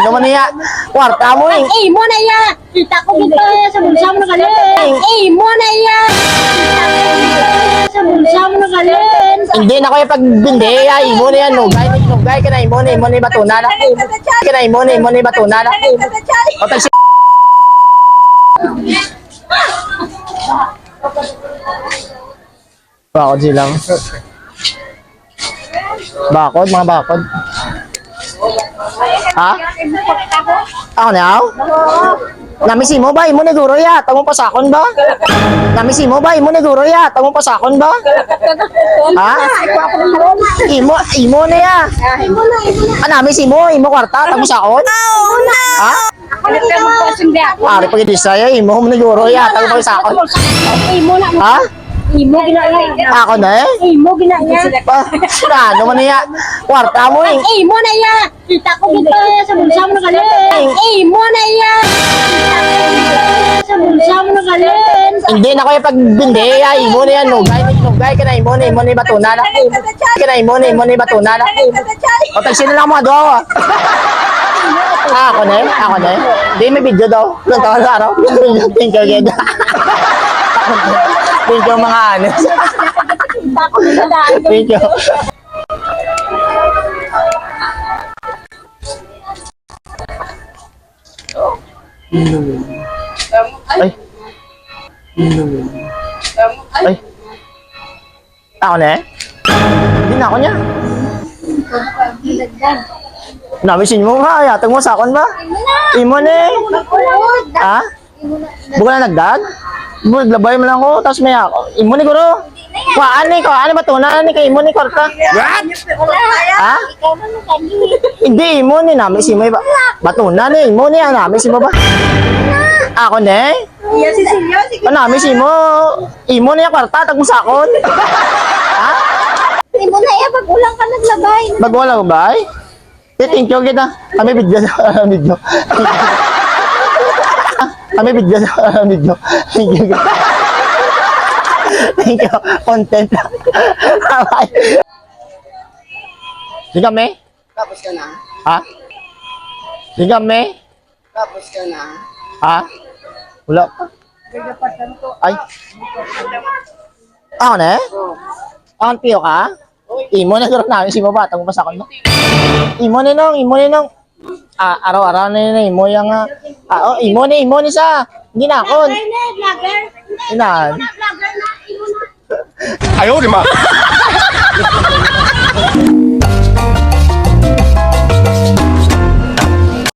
Ano man niya? Kwarta mo eh. Eh, mo na iya. Kita ko dito sa bulsa mo na galing. Eh, mo na iya. Kita ko dito sa bulsa mo na galing. Hindi na ko yung pagbindi. Ay, imo na yan. Nugay, nugay ka na. Imo na, imo na yung batuna na. Ka na, imo na, imo na yung batuna na. O, tag Bakod silang. Bakod, mga bakod. Ha? Ako na ako? Namisi mo ba? Imo guro ya. Tamo pasakon ba? Namisi mo ba? Imo na guro ya. Tamo pasakon ba? Ha? Imo, imo na ya. Imo na, imo na. Ah, namisi mo. Imo kwarta. Tamo sakon? Ha? Ako na mo po sindi ako. Ari pag di saya. Imo mo na guro ya. Tamo pasakon. Imo na. Ha? Imo ginaya. Ako na eh. Imo ginaya. Pa, ano man niya? Kwarta mo eh. Eh, mo na iya. Kita ko dito sa bulsa mo na galing. Eh, mo na iya. Sa bulsa mo na galing. Hindi na ko yung pagbindi. Ay, imo na yan. Nugay, nugay ka na. Imo na, imo na batuna na. Ka na, imo na, imo na batuna na. O, tag sino lang mga doon. Ah, ako na eh. Ako na eh. Hindi, may video daw. Taon sa araw. Thank you, Geda. Thank you, mga anes. Kita ko dito dahil. Thank you. Ay. Ay. Ako na eh? Hindi na ako niya. Namisin mo nga, yatag mo sa akon ba? Imo na eh. Ha? Bukan na nagdag? Maglabay mo lang ko, tapos may ako. Imo ni guro. Kuhaan ni, kuhaan ni batuna ni kay imo ni korta. What? Ha? Hindi, imo ni namin si mo ba? Batuna ni, imo ni, namin si mo ba? Ako na eh? Iya si Silvio, sige. Ano, namin si mo? Imo ni kwarta, tag mo sa akon. Ha? Imo na iya pag ulang ka naglabay. Bagwala ko ba? Eh, you kita. Kami video sa video. Kami video sa video. Thank you. Thank you. Content. Bye. Di kami? Tapos ka na? Ha? Di kami? Tapos ka na? Ha? Wala pa. Ay. Ako na eh? Ako piyo ka? Imo na gano'n namin si baba. Tango pa sa akin mo. Imo ni nong, imo ni nong. Ah, araw-araw na yun, imo yung ah, ah, oh, imo ni, imo ni sa, hindi na ako. Ay na, vlogger. Inan. Vlogger na. Imo na.